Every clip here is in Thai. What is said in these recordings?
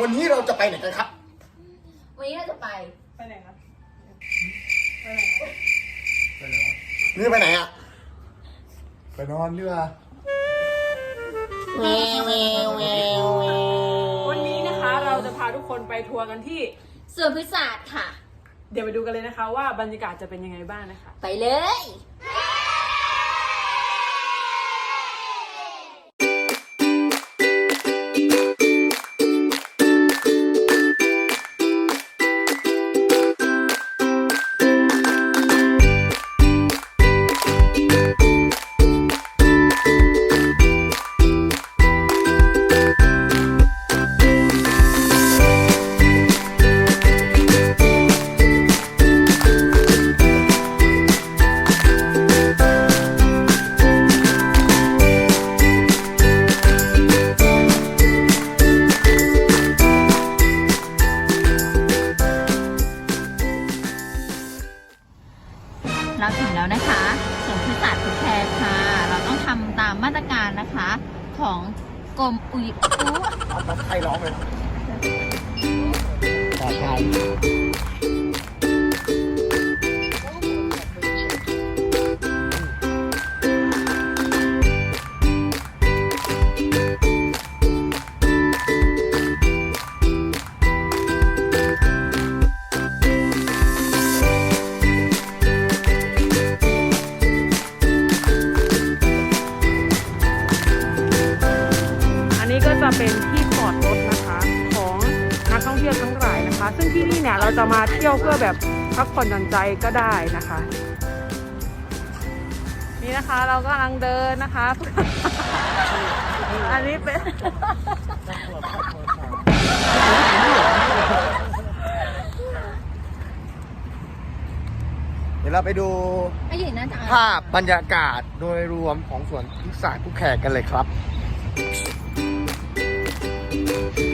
วันนี้เราจะไปไหนกันครับ วันนี้เราจะไปไปไหนครับนี่ไปไหนอะ ไปนอนเรือแววแววแววแวววันนี้นะคะเราจะพาทุกคนไปทัวร์กันที่ส่วนพฤกษศาสตร์ค่ะ เดี๋ยวไปดูกันเลยนะคะว่าบรรยากาศจะเป็นยังไงบ้างนะคะ ไปเลย กรมอุยอุเอาตะไคร้ร้องเลยตะไคร้ จะเป็นที่จอดรถนะคะของนักท่องเที่ยวทั้งหลายนะคะ ซึ่งที่นี่เนี่ยเราจะมาเที่ยวเพื่อแบบพักผ่อนหย่อนใจก็ได้นะคะ นี่นะคะเรากำลังเดินนะคะอันนี้เป็นเดี๋ยวเราไปดูไม่ถึงน่าจะภาพบรรยากาศโดยรวมของสวนพฤกษศาสตร์ผู้แขกกันเลยครับ ยื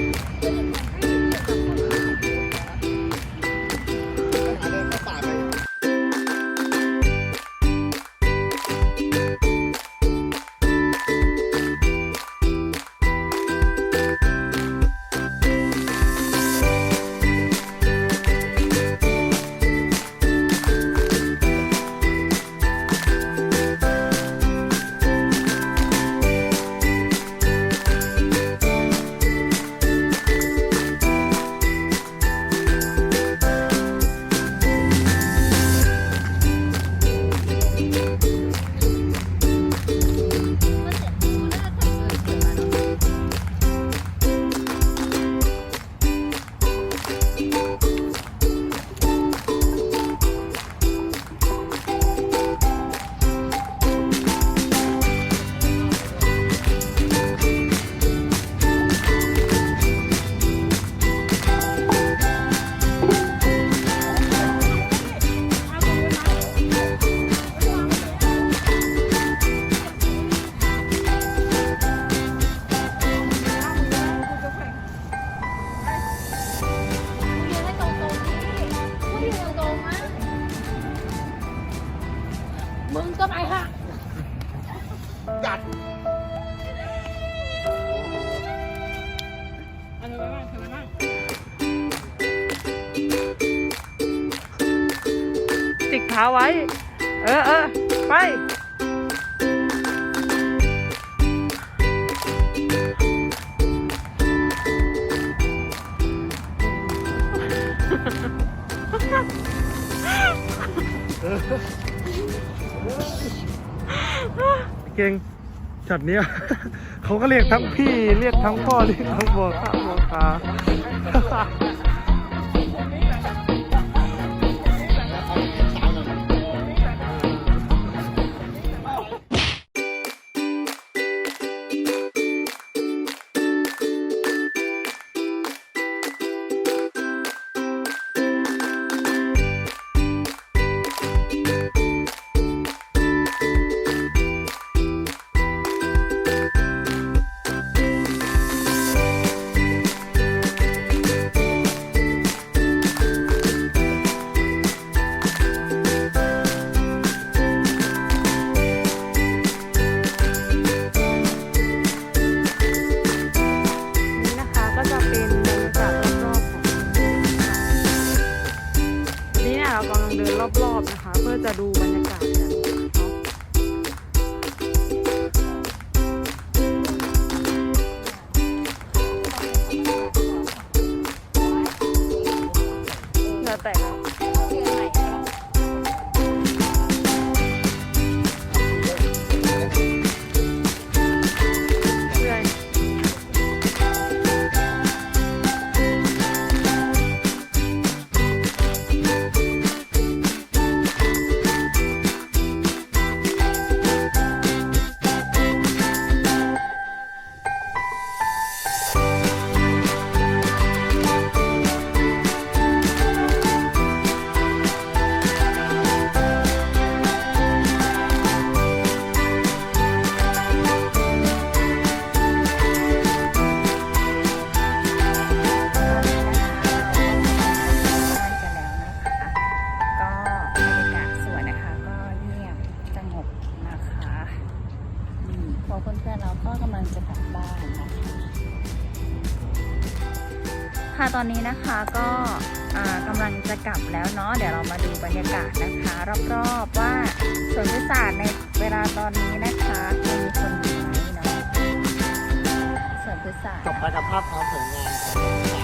มึงก็ไปค่ะจัดอันนี้ไว้บ้างเธอไว้บ้างติดขาไว้ เออเออไปเเก่งช็อตเนี้ยเขาก็เรียกทั้งพี่ เรียกทั้งพ่อ เรียกทั้งบัวข้าบัวขา รอบๆนะคะ เพื่อจะดูบรรยากาศ ค่ะตอนนี้นะคะก็กำลังจะกลับแล้วเนาะเดี๋ยวเรามาดูบรรยากาศนะคะ รอบๆว่าสวนพฤกษศาสตร์ในเวลาตอนนี้นะคะมีคนอยู่ไหมเนาะสวนพฤกษศาสตร์จบไปกับภาพพร้อม